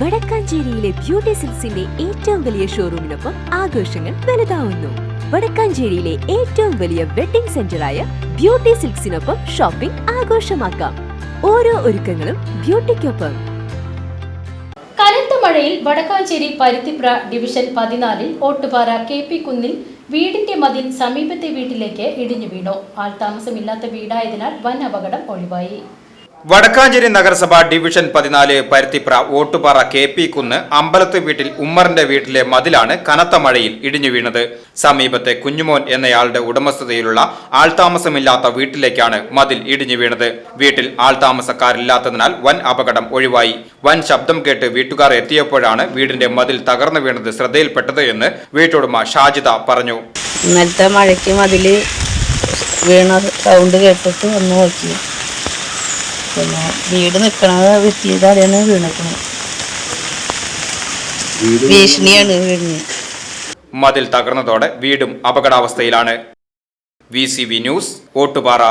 വടക്കാഞ്ചേരിയിലെ beauty സിൽസിന്റെ ഏറ്റവും വലിയ ഷോറൂമിനൊപ്പം ആഘോഷങ്ങൾ വലുതാവുന്നു. വടക്കാഞ്ചേരിയിലെ ഏറ്റവും വലിയ വെഡിംഗ് സെന്ററായ ബ്യൂട്ടി സിൽക്സിനൊപ്പം ഷോപ്പിംഗ് ആഘോഷമാക്കാം. ഓരോ ഒരുക്കങ്ങളും ബ്യൂട്ടിക്കൊപ്പം. കനത്ത മഴയിൽ വടക്കാഞ്ചേരി പരുത്തിപ്ര ഡിവിഷൻ പതിനാലിൽ ഓട്ടുപാറ കെ പി കുന്നിൽ വീടിന്റെ മതിൽ സമീപത്തെ വീട്ടിലേക്ക് ഇടിഞ്ഞു വീണു. ആൾതാമസമില്ലാത്ത വീടായതിനാൽ വൻ അപകടം ഒഴിവായി. വടക്കാഞ്ചേരി നഗരസഭ ഡിവിഷൻ പതിനാല് പരുത്തിപ്ര ഓട്ടുപാറ കെ പി കുന്ന് അമ്പലത്ത് വീട്ടിൽ ഉമ്മറിന്റെ വീട്ടിലെ മതിലാണ് കനത്ത മഴയിൽ ഇടിഞ്ഞു വീണത്. സമീപത്തെ കുഞ്ഞുമോൻ എന്നയാളുടെ ഉടമസ്ഥതയിലുള്ള ആൾതാമസമില്ലാത്ത വീട്ടിലേക്കാണ് മതിൽ ഇടിഞ്ഞു വീണത്. വീട്ടിൽ ആൾതാമസക്കാരില്ലാത്തതിനാൽ വൻ അപകടം ഒഴിവായി. വൻ ശബ്ദം കേട്ട് വീട്ടുകാർ എത്തിയപ്പോഴാണ് വീടിന്റെ മതിൽ തകർന്നു വീണത് ശ്രദ്ധയിൽപ്പെട്ടത് എന്ന് വീട്ടുടമ ഷാജിത പറഞ്ഞു. ഇന്നലത്തെ മഴയ്ക്ക് മതിൽ വീണ സൗണ്ട് കേട്ടിട്ട് വന്നു നോക്കി. പിന്നെ വീട് നിൽക്കണത് വിത്തിയതാണ് വീണിക്കണത്. ഭീഷണിയാണ് വീടിന്. മതിൽ തകർന്നതോടെ വീടും അപകടാവസ്ഥയിലാണ്. V C V news Ottupara.